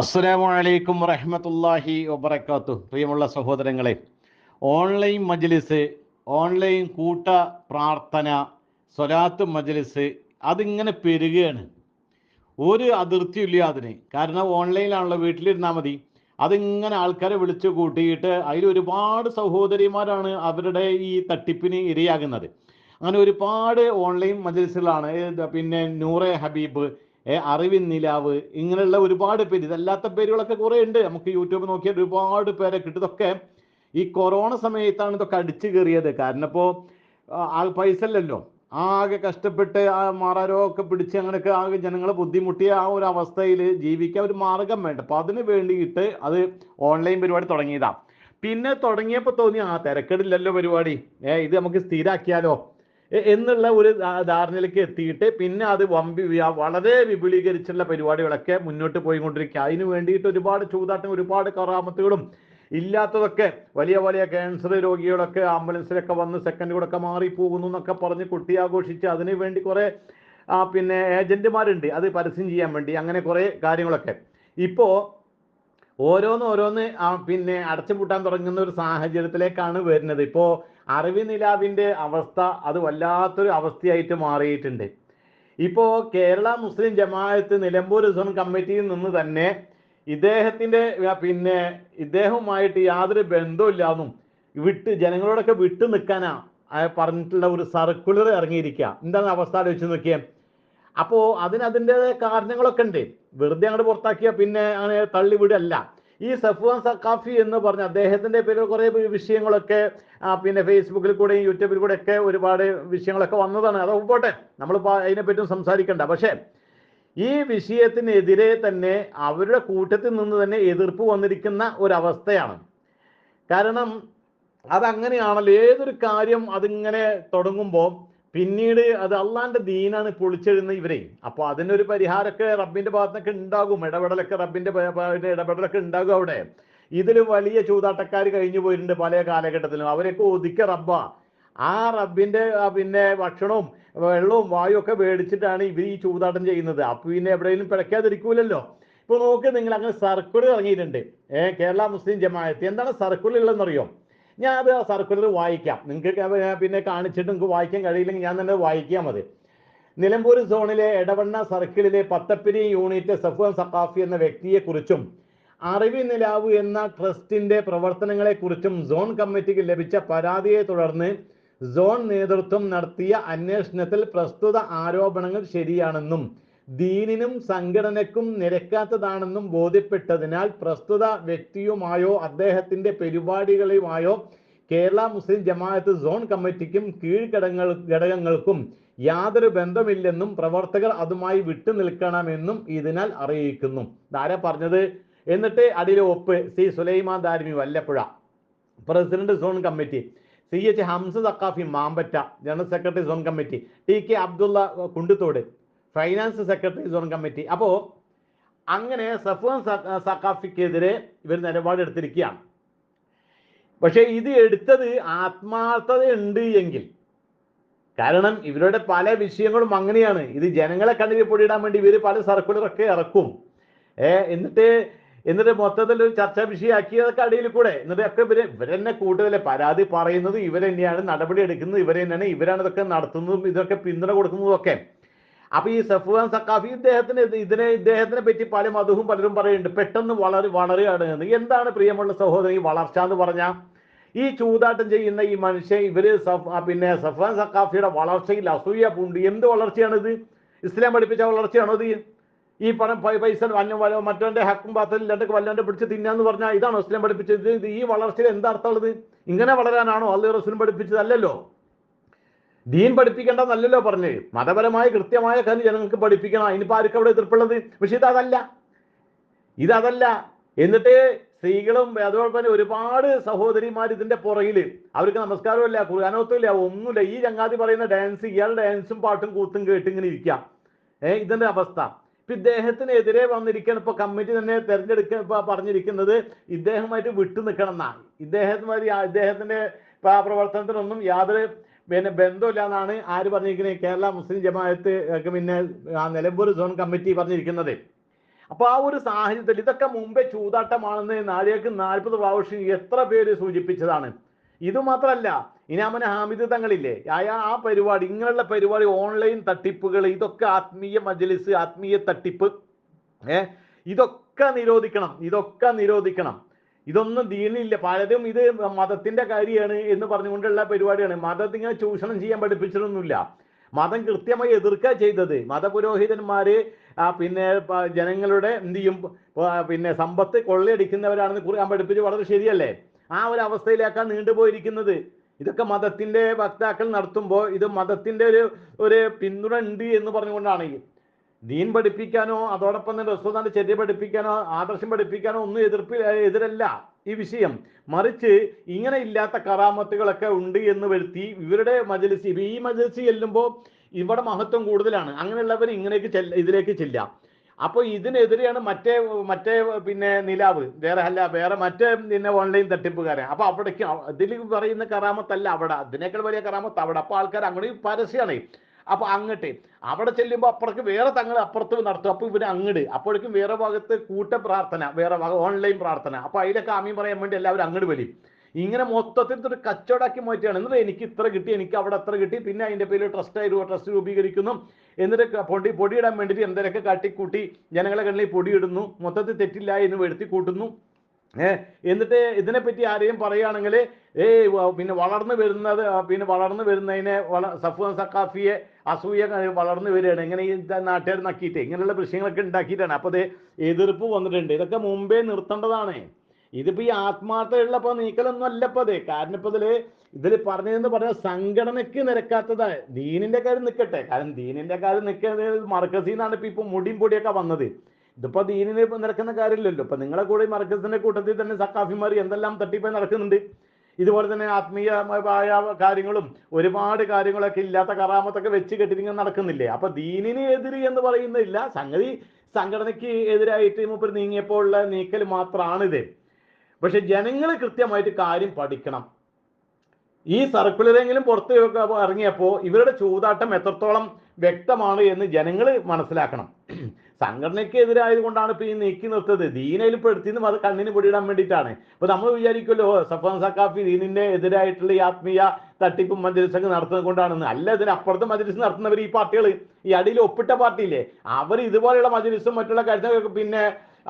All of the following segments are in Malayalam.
അസ്സലാമു അലൈക്കും വബർക്കാത്തു പ്രിയമുള്ള സഹോദരങ്ങളെ ഓൺലൈൻ മജ്ലിസ് ഓൺലൈൻ കൂട്ട പ്രാർത്ഥന സ്വലാത്ത് മജ്ലിസ് അതിങ്ങനെ പെരുകയാണ്. ഒരു അതിർത്തിയില്ല അതിന്. കാരണം ഓൺലൈനിലാണല്ലോ വീട്ടിലിരുന്നാൽ മതി. അതിങ്ങനെ ആൾക്കാരെ വിളിച്ചു കൂട്ടിയിട്ട് അതിൽ ഒരുപാട് സഹോദരിമാരാണ് അവരുടെ ഈ തട്ടിപ്പിന് ഇരയാകുന്നത്. അങ്ങനെ ഒരുപാട് ഓൺലൈൻ മജ്ലിസുകളാണ്. പിന്നെ നൂറെ ഹബീബ് അറിവിൻ നിലാവ് ഇങ്ങനെയുള്ള ഒരുപാട് പേര് ഇതല്ലാത്ത പേരുകളൊക്കെ കുറേ ഉണ്ട്. നമുക്ക് യൂട്യൂബ് നോക്കിയാൽ ഒരുപാട് പേരെ കിട്ടും. ഇതൊക്കെ ഈ കൊറോണ സമയത്താണ് ഇതൊക്കെ അടിച്ചു കയറിയത്. കാരണം ഇപ്പോൾ ആ പൈസ അല്ലല്ലോ ആകെ കഷ്ടപ്പെട്ട് ആ മാറാരോഗമൊക്കെ പിടിച്ച് അങ്ങനെയൊക്കെ ആകെ ജനങ്ങളെ ബുദ്ധിമുട്ടിയ ആ ഒരു അവസ്ഥയിൽ ജീവിക്കാൻ ഒരു മാർഗം വേണ്ട. അപ്പം അതിന് വേണ്ടിയിട്ട് അത് ഓൺലൈൻ പരിപാടി തുടങ്ങിയതാണ് പിന്നെ തുടങ്ങിയപ്പോൾ തോന്നി ആ തിരക്കേടില്ലല്ലോ പരിപാടി. ഏ ഇത് നമുക്ക് സ്ഥിരാക്കിയാലോ? എന്നുള്ള ഒരു ധാരണയിലേക്ക് എത്തിയിട്ട് പിന്നെ അത് വമ്പി വളരെ വിപുലീകരിച്ചുള്ള പരിപാടികളൊക്കെ മുന്നോട്ട് പോയിക്കൊണ്ടിരിക്കുക. അതിന് വേണ്ടിയിട്ട് ഒരുപാട് ചൂതാട്ടം ഒരുപാട് കറാമത്തുകളും ഇല്ലാത്തതൊക്കെ വലിയ വലിയ ക്യാൻസർ രോഗികളൊക്കെ ആംബുലൻസിലൊക്കെ വന്ന് സെക്കൻഡ് മാറിപ്പോകുന്നു എന്നൊക്കെ പറഞ്ഞ് കുട്ടി ആഘോഷിച്ച് അതിന് വേണ്ടി കുറേ പിന്നെ ഏജന്റുമാരുണ്ട് അത് പരസ്യം ചെയ്യാൻ വേണ്ടി. അങ്ങനെ കുറേ കാര്യങ്ങളൊക്കെ. ഇപ്പോ ഓരോന്ന് ഓരോന്ന് പിന്നെ അടച്ചുപൂട്ടാൻ തുടങ്ങുന്ന ഒരു സാഹചര്യത്തിലേക്കാണ് വരുന്നത്. ഇപ്പോ അറിവ് നിലാവിന്റെ അവസ്ഥ അത് വല്ലാത്തൊരു അവസ്ഥയായിട്ട് മാറിയിട്ടുണ്ട്. ഇപ്പോ കേരള മുസ്ലിം ജമാഅത്ത് നിലമ്പൂർ സോൺ കമ്മിറ്റിയിൽ നിന്ന് തന്നെ ഇദ്ദേഹത്തിന്റെ ആ, പിന്നെ ഇദ്ദേഹവുമായിട്ട് യാതൊരു ബന്ധമില്ലാന്നും വിട്ട് ജനങ്ങളോടൊക്കെ വിട്ടു നിൽക്കാനാ പറഞ്ഞിട്ടുള്ള ഒരു സർക്കുലർ ഇറങ്ങിയിരിക്കുക. എന്താണ് അവസ്ഥ ആലോചിച്ച് നോക്കിയേ? അപ്പോ അതിന് അതിന്റെതായ കാരണങ്ങളൊക്കെ ഉണ്ട്. വെറുതെ അങ്ങോട്ട് പുറത്താക്കിയ പിന്നെ അങ്ങനെ തള്ളിവിടല്ല ഈ സഫ്വാൻ സക്കാഫി എന്ന് പറഞ്ഞ അദ്ദേഹത്തിന്റെ പേരിൽ കുറെ വിഷയങ്ങളൊക്കെ പിന്നെ ഫേസ്ബുക്കിൽ കൂടെയും യൂട്യൂബിൽ കൂടെ ഒക്കെ ഒരുപാട് വിഷയങ്ങളൊക്കെ വന്നതാണ്. അത് പോട്ടെ നമ്മളിപ്പോൾ അതിനെപ്പറ്റും സംസാരിക്കണ്ട. പക്ഷേ ഈ വിഷയത്തിനെതിരെ തന്നെ അവരുടെ കൂട്ടത്തിൽ നിന്ന് തന്നെ എതിർപ്പ് വന്നിരിക്കുന്ന ഒരവസ്ഥയാണ്. കാരണം അതങ്ങനെയാണല്ലോ. ഏതൊരു കാര്യം അതിങ്ങനെ തുടങ്ങുമ്പോൾ പിന്നീട് അത് അള്ളാന്റെ ദീനാണ് പൊളിച്ചെഴുന്ന ഇവരെ. അപ്പൊ അതിനൊരു പരിഹാരമൊക്കെ റബ്ബിന്റെ ഭാഗത്തൊക്കെ ഉണ്ടാകും. ഇടപെടലൊക്കെ റബ്ബിന്റെ ഇടപെടലൊക്കെ ഉണ്ടാകും അവിടെ. ഇതിൽ വലിയ ചൂതാട്ടക്കാർ കഴിഞ്ഞു പോയിട്ടുണ്ട് പല കാലഘട്ടത്തിലും. അവരൊക്കെ ഒതുക്കിയ റബ്ബ. ആ റബ്ബിന്റെ പിന്നെ ഭക്ഷണവും വെള്ളവും വായു ഒക്കെ മേടിച്ചിട്ടാണ് ഇവർ ഈ ചൂതാട്ടം ചെയ്യുന്നത്. അപ്പൊ പിന്നെ എവിടെയെങ്കിലും പിഴയ്ക്കാതിരിക്കൂലല്ലോ ഇപ്പൊ നോക്ക് നിങ്ങൾ അങ്ങനെ സർക്കുലർ ഇറങ്ങിയിട്ടുണ്ട്. ഏഹ് കേരള മുസ്ലിം ജമാഅത്ത്. എന്താണ് സർക്കുലർ ഉള്ളതെന്നറിയോ ഞാൻ അത് സർക്കുലർ വായിക്കാം. നിങ്ങൾക്ക് പിന്നെ കാണിച്ചിട്ട് നിങ്ങൾക്ക് വായിക്കാൻ കഴിയില്ലെങ്കിൽ ഞാൻ തന്നെ വായിക്കാം മതി. നിലമ്പൂർ സോണിലെ എടവണ്ണ സർക്കിളിലെ പത്തപ്പിരി യൂണിറ്റ് സഫു സഖാഫി എന്ന വ്യക്തിയെക്കുറിച്ചും അറിവി നിലാവ് എന്ന ട്രസ്റ്റിന്റെ പ്രവർത്തനങ്ങളെക്കുറിച്ചും സോൺ കമ്മിറ്റിക്ക് ലഭിച്ച പരാതിയെ തുടർന്ന് സോൺ നേതൃത്വം നടത്തിയ അന്വേഷണത്തിൽ പ്രസ്തുത ആരോപണങ്ങൾ ശരിയാണെന്നും ദീനിനും സംഘടനക്കും നിരക്കാത്തതാണെന്നും ബോധ്യപ്പെട്ടതിനാൽ പ്രസ്തുത വ്യക്തിയുമായോ അദ്ദേഹത്തിന്റെ പരിപാടികളുമായോ കേരള മുസ്ലിം ജമാഅത്ത് സോൺ കമ്മിറ്റിക്കും കീഴ്ഘടങ്ങൾ ഘടകങ്ങൾക്കും യാതൊരു ബന്ധമില്ലെന്നും പ്രവർത്തകർ അതുമായി വിട്ടു നിൽക്കണമെന്നും ഇതിനാൽ അറിയിക്കുന്നു. ആരാ പറഞ്ഞത്? എന്നിട്ട് അടിയിലെ ഒപ്പ് C Sulaiman Darimi Vallappuzha president zone committee C H Hamza Saqafi Mambatta general secretary zone committee T K Abdulla Kunduthode finance secretary zone committee അപ്പോൾ അങ്ങനെ സഫാൻ സക്കാഫിക്കെതിരെ ഇവർ നിലപാടെടുത്തിരിക്കുകയാണ്. പക്ഷേ ഇത് എടുത്തത് ആത്മാർത്ഥത ഉണ്ട് എങ്കിൽ. കാരണം ഇവരുടെ പല വിഷയങ്ങളും അങ്ങനെയാണ്. ഇത് ജനങ്ങളെ കണ്ണിൽ പൊടിയിടാൻ വേണ്ടി ഇവർ പല സർക്കുലറൊക്കെ ഇറക്കും. ഏ എന്നിട്ട് എന്നിട്ട് മൊത്തത്തിൽ ഒരു ചർച്ചാ വിഷയമാക്കിയതൊക്കെ അടിയിൽ കൂടെ. എന്നിട്ട് ഒക്കെ ഇവർ ഇവരെന്നെ കൂടുതൽ പരാതി പറയുന്നത് ഇവരെന്നെയാണ് നടപടി എടുക്കുന്നത് ഇവരെന്നെയാണ് ഇവരാണ് ഇതൊക്കെ നടത്തുന്നതും ഇതൊക്കെ പിന്തുണ കൊടുക്കുന്നതും ഒക്കെ. അപ്പൊ ഈ സഫുവാൻ സക്കാഫി ഇദ്ദേഹത്തിന് ഇതിനെ ഇദ്ദേഹത്തിനെ പറ്റി പല മധുവും പലരും പറയുന്നുണ്ട്. പെട്ടെന്ന് വളരെ വളരുകയാണ് എന്ന്. എന്താണ് പ്രിയമുള്ള സഹോദരൻ ഈ വളർച്ച എന്ന് പറഞ്ഞാൽ ഈ ചൂതാട്ടം ചെയ്യുന്ന ഈ മനുഷ്യൻ ഇവർ പിന്നെ സഫാൻ സക്കാഫിയുടെ വളർച്ചയിൽ അസൂയ പൂണ്ട് എന്ത് വളർച്ചയാണിത്? ഇസ്ലാം പഠിപ്പിച്ച വളർച്ചയാണോ ഇത്? ഈ പണം പൈസ വല്ല മറ്റവന്റെ ഹക്കും പാത്രത്തിൽ ഇല്ലാണ്ടൊക്കെ വല്ലവന്റെ പിടിച്ച് തിന്നാന്ന് പറഞ്ഞാൽ ഇതാണോ ഇസ്ലാം പഠിപ്പിച്ചത്? ഈ വളർച്ചയിൽ എന്താ അർത്ഥമുള്ളത് ഇങ്ങനെ വളരാനാണോ അള്ളി റസൂലും പഠിപ്പിച്ചത് അല്ലല്ലോ ദീൻ പഠിപ്പിക്കേണ്ടതല്ലല്ലോ പറഞ്ഞത് മതപരമായ കൃത്യമായ കാര്യം ജനങ്ങൾക്ക് പഠിപ്പിക്കണം. ഇനിയിപ്പോൾ ആർക്കും അവിടെ എതിർപ്പുള്ളത്? പക്ഷെ ഇതല്ല ഇതല്ല എന്നിട്ട് സ്ത്രീകളും അതുപോലെ തന്നെ ഒരുപാട് സഹോദരിമാർ ഇതിന്റെ പുറകിൽ അവർക്ക് നമസ്കാരമില്ല ഖുർആാനോത്തുമില്ല ഒന്നുമില്ല. ഈ ചങ്ങാതി പറയുന്ന ഡാൻസ് ഇയാൾ ഡാൻസും പാട്ടും കൂത്തും കേട്ട് ഇങ്ങനെ ഇരിക്കാം. ഏഹ് ഇതിന്റെ അവസ്ഥ? ഇപ്പൊ ഇദ്ദേഹത്തിനെതിരെ വന്നിരിക്കണം ഇപ്പൊ കമ്മിറ്റി തന്നെ തെരഞ്ഞെടുക്ക പറഞ്ഞിരിക്കുന്നത് ഇദ്ദേഹമായിട്ട് വിട്ടു നിൽക്കണം എന്നാണ്. ഇദ്ദേഹത്തിന് ഇദ്ദേഹത്തിന്റെ പ്രവർത്തനത്തിനൊന്നും യാതൊരു പിന്നെ ബന്ധമില്ല എന്നാണ് ആര് പറഞ്ഞിരിക്കുന്നത് കേരള മുസ്ലിം ജമാഅത്ത് പിന്നെ ആ നിലമ്പൂർ സോൺ കമ്മിറ്റി പറഞ്ഞിരിക്കുന്നത്. അപ്പോൾ ആ ഒരു സാഹചര്യത്തിൽ ഇതൊക്കെ മുമ്പേ ചൂതാട്ടമാണെന്ന് നാളേക്ക് നാൽപ്പത് പ്രാവശ്യം എത്ര പേര് സൂചിപ്പിച്ചതാണ്. ഇത് മാത്രമല്ല ഇനാമന ഹാമിദ് തങ്ങളില്ലേ അയാ ആ പരിപാടി ഇങ്ങനെയുള്ള പരിപാടി ഓൺലൈൻ തട്ടിപ്പുകൾ ഇതൊക്കെ ആത്മീയ മജ്ലിസ് ആത്മീയ തട്ടിപ്പ് ഏഹ് ഇതൊക്കെ നിരോധിക്കണം ഇതൊക്കെ നിരോധിക്കണം. ഇതൊന്നും ദീനില്ല. പലരും ഇത് മതത്തിന്റെ കാര്യമാണ് എന്ന് പറഞ്ഞുകൊണ്ടുള്ള പരിപാടിയാണ്. മതത്തെ ചൂഷണം ചെയ്യാൻ പഠിപ്പിച്ചിട്ടൊന്നുമില്ല മതം കൃത്യമായി എതിർക്കുക ചെയ്തത്. മതപുരോഹിതന്മാര് പിന്നെ ജനങ്ങളുടെ എന്ത് ചെയ്യും? പിന്നെ സമ്പത്ത് കൊള്ളയടിക്കുന്നവരാണെന്ന് കുറിയാൻ പഠിപ്പിച്ച് വളരെ ശരിയല്ലേ? ആ ഒരു അവസ്ഥയിലേക്കാണ് നീണ്ടുപോയിരിക്കുന്നത്. ഇതൊക്കെ മതത്തിന്റെ വക്താക്കൾ നടത്തുമ്പോൾ ഇത് മതത്തിന്റെ ഒരു ഒരു പിന്തുണ ഉണ്ട് എന്ന് പറഞ്ഞുകൊണ്ടാണ്. ദീൻ പഠിപ്പിക്കാനോ അതോടൊപ്പം തന്നെ റസൂദാന്റെ ചര്യ പഠിപ്പിക്കാനോ ആദർശം പഠിപ്പിക്കാനോ ഒന്നും എതിർപ്പ് എതിരല്ല ഈ വിഷയം. മറിച്ച് ഇങ്ങനെ ഇല്ലാത്ത കറാമത്തുകളൊക്കെ ഉണ്ട് എന്ന് വരുത്തി ഇവരുടെ മജലിസ് ഈ മജലിസ് ചെല്ലുമ്പോൾ ഇവിടെ മഹത്വം കൂടുതലാണ്. അങ്ങനെയുള്ളവർ ഇങ്ങനേക്ക് ചെല്ല ഇതിലേക്ക് ചെല്ലാം അപ്പോൾ ഇതിനെതിരെയാണ് മറ്റേ മറ്റേ പിന്നെ നിലാവ് വേറെ അല്ല വേറെ മറ്റേ പിന്നെ ഓൺലൈൻ തട്ടിപ്പുകാരെ. അപ്പൊ അവിടേക്ക് ഇതിൽ പറയുന്ന കറാമത്തല്ല അവിടെ. അതിനേക്കാൾ വലിയ കറാമത്ത് അവിടെ. അപ്പോൾ ആൾക്കാർ അങ്ങനെ പരസ്യമാണ് അപ്പൊ അങ്ങട്ട്. അവിടെ ചെല്ലുമ്പോൾ അപ്പുറക്ക് വേറെ തങ്ങൾ അപ്പുറത്ത് നടത്തും. അപ്പൊ ഇവർ അങ്ങട്. അപ്പോഴേക്കും വേറെ ഭാഗത്ത് കൂട്ട പ്രാർത്ഥന വേറെ ഭാഗം ഓൺലൈൻ പ്രാർത്ഥന. അപ്പൊ അതിലൊക്കെ ആമീൻ പറയാൻ വേണ്ടി എല്ലാവരും അങ്ങട് വരും. ഇങ്ങനെ മൊത്തത്തിൽ ഒരു കച്ചവടാക്കി മാറ്റുകയാണ്. എന്നിട്ട് എനിക്ക് ഇത്ര കിട്ടി എനിക്ക് അവിടെ അത്ര കിട്ടി. പിന്നെ അതിന്റെ പേരിൽ ട്രസ്റ്റ് ആയി ട്രസ്റ്റ് രൂപീകരിക്കുന്നു. എന്നിട്ട് പൊടി പൊടിയിടാൻ വേണ്ടിയിട്ട് എന്തെങ്കിലുമൊക്കെ കാട്ടിക്കൂട്ടി ജനങ്ങളെ കണ്ണിൽ പൊടിയിടുന്നു. മൊത്തത്തിൽ തെറ്റില്ല എന്ന് വരുത്തി കൂട്ടുന്നു. ഏ? എന്നിട്ട് ഇതിനെപ്പറ്റി ആരെയും പറയുകയാണെങ്കിൽ ഏ പിന്നെ വളർന്നു വരുന്നത് പിന്നെ വളർന്നു വരുന്നതിനെ വള സഫുൻ സക്കാഫിയെ അസൂയ വളർന്നു വരികയാണ്. ഇങ്ങനെ ഈ നാട്ടുകാർ നക്കിയിട്ട് ഇങ്ങനെയുള്ള വിഷയങ്ങളൊക്കെ ഉണ്ടാക്കിയിട്ടാണ്. അപ്പോൾ അത് എതിർപ്പ് വന്നിട്ടുണ്ട്. ഇതൊക്കെ മുമ്പേ നിർത്തേണ്ടതാണ്. ഇതിപ്പോ ഈ ആത്മാർത്ഥതയുള്ളപ്പോ നീക്കലൊന്നും അല്ല ഇപ്പൊ അത് കാരണം ഇപ്പൊ ഇതിൽ ഇതിൽ പറഞ്ഞതെന്ന് പറഞ്ഞ സംഘടനയ്ക്ക് നിരക്കാത്തതാണ് ദീനിന്റെ കാര്യം നിൽക്കട്ടെ കാരണം ദീനിന്റെ കാര്യം നിൽക്കുന്നത് മർക്കസിന്നാണ് ഇപ്പൊ ഇപ്പൊ മുടിയും പൊടിയൊക്കെ വന്നത്. ഇതിപ്പോ ദീനിന് ഇപ്പൊ നിരക്കുന്ന കാര്യമില്ലല്ലോ. ഇപ്പൊ നിങ്ങളെ കൂടെ ഈ മർക്കസിന്റെ കൂട്ടത്തിൽ തന്നെ സക്കാഫിമാർ എന്തെല്ലാം തട്ടിപ്പോ നടക്കുന്നുണ്ട്. ഇതുപോലെ തന്നെ ആത്മീയമായ കാര്യങ്ങളും ഒരുപാട് കാര്യങ്ങളൊക്കെ ഇല്ലാത്ത കറാമത്തൊക്കെ വെച്ച് കെട്ടിരിങ്ങനെ നടക്കുന്നില്ലേ? അപ്പൊ ദീനിന് എതിര് എന്ന് പറയുന്നില്ല. സംഗതി സംഘടനയ്ക്ക് എതിരായിട്ട് മൂപ്പർ നീങ്ങിയപ്പോൾ ഉള്ള നീക്കൽ മാത്രമാണിത് പക്ഷെ ജനങ്ങൾ കൃത്യമായിട്ട് കാര്യം പഠിക്കണം. ഈ സർക്കുലറെങ്കിലും പുറത്ത് ഇറങ്ങിയപ്പോൾ ഇവരുടെ ചൂതാട്ടം എത്രത്തോളം വ്യക്തമാണ് എന്ന് ജനങ്ങൾ മനസ്സിലാക്കണം. സംഘടനയ്ക്ക് എതിരായത് കൊണ്ടാണ് ഇപ്പൊ ഈ നീക്കി നിർത്തത്. ദീനയിൽ പെടുത്തിയതും അത് കണ്ണിന് പൊടിയിടാൻ വേണ്ടിയിട്ടാണ്. ഇപ്പൊ നമ്മൾ വിചാരിക്കുമല്ലോ സഫാൻ സക്കാഫി ദീനിന്റെ എതിരായിട്ടുള്ള ഈ ആത്മീയ തട്ടിപ്പും മജ്ലിസൊക്കെ നടത്തുന്നത് കൊണ്ടാണെന്ന്. അല്ല ഇതിന് അപ്പുറത്ത് മജ്ലിസ് നടത്തുന്നവർ ഈ പാർട്ടികൾ ഈ അടിയിൽ ഒപ്പിട്ട പാർട്ടിയില്ലേ? അവർ ഇതുപോലെയുള്ള മജ്ലിസും മറ്റുള്ള കാര്യങ്ങളൊക്കെ പിന്നെ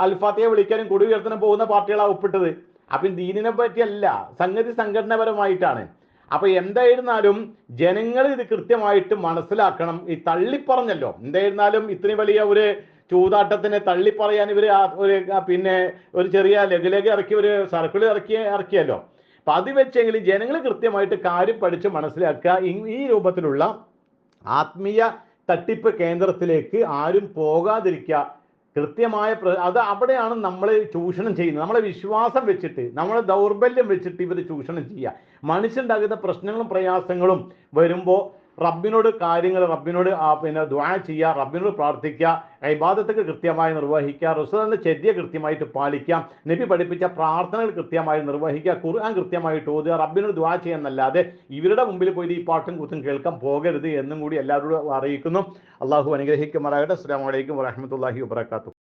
അൽഫാത്തിയെ വിളിക്കാനും കൊടി ഉയർത്താനും പോകുന്ന പാർട്ടികളാണ് ഒപ്പിട്ടത്. അപ്പം ദീനിനെ പറ്റിയല്ല സംഗതി സംഘടനാപരമായിട്ടാണ്. അപ്പൊ എന്തായിരുന്നാലും ജനങ്ങൾ ഇത് കൃത്യമായിട്ട് മനസ്സിലാക്കണം. ഈ തള്ളിപ്പറഞ്ഞല്ലോ എന്തായിരുന്നാലും ഇത്രയും വലിയ ഒരു ചൂതാട്ടത്തിനെ തള്ളിപ്പറയാൻ ഇവർ ഒരു പിന്നെ ഒരു ചെറിയ ലഘുലേഖ ഇറക്കി ഒരു സർക്കിൾ ഇറക്കി ഇറക്കിയല്ലോ. അപ്പൊ അത് വെച്ചെങ്കിൽ ജനങ്ങൾ കൃത്യമായിട്ട് കാര്യം പഠിച്ച് മനസ്സിലാക്കുക. ഈ- രൂപത്തിലുള്ള ആത്മീയ തട്ടിപ്പ് കേന്ദ്രത്തിലേക്ക് ആരും പോകാതിരിക്കുക. കൃത്യമായ അത് അവിടെയാണ് നമ്മൾ ചൂഷണം ചെയ്യുന്നത്. നമ്മളെ വിശ്വാസം വെച്ചിട്ട് നമ്മളെ ദൗർബല്യം വെച്ചിട്ട് ഇവർ ചൂഷണം ചെയ്യുക. മനുഷ്യണ്ടാകുന്ന പ്രശ്നങ്ങളും പ്രയാസങ്ങളും വരുമ്പോൾ റബ്ബിനോട് കാര്യങ്ങൾ റബ്ബിനോട് പിന്നെ ദ്വാ ചെയ്യുക റബ്ബിനോട് പ്രാർത്ഥിക്കുക ഇബാദത്തൊക്കെ കൃത്യമായി നിർവഹിക്കുക റസൂലിന്റെ ചര്യ കൃത്യമായിട്ട് പാലിക്കുക നബി പഠിപ്പിച്ച പ്രാർത്ഥനകൾ കൃത്യമായി നിർവഹിക്കുക ഖുർആൻ കൃത്യമായിട്ട് ഓതുക റബ്ബിനോട് ദ്വാ ചെയ്യാന്നല്ലാതെ ഇവരുടെ മുമ്പിൽ പോയി ഈ പാട്ടും കുത്തും കേൾക്കാൻ പോകരുത് എന്നും കൂടി എല്ലാവരോടും അറിയിക്കുന്നു. അള്ളാഹു അനുഗ്രഹിക്കുമാറാകട്ടെ. അസ്സാം വലൈക്കും വരഹമുല്ലാഹി വാത്തു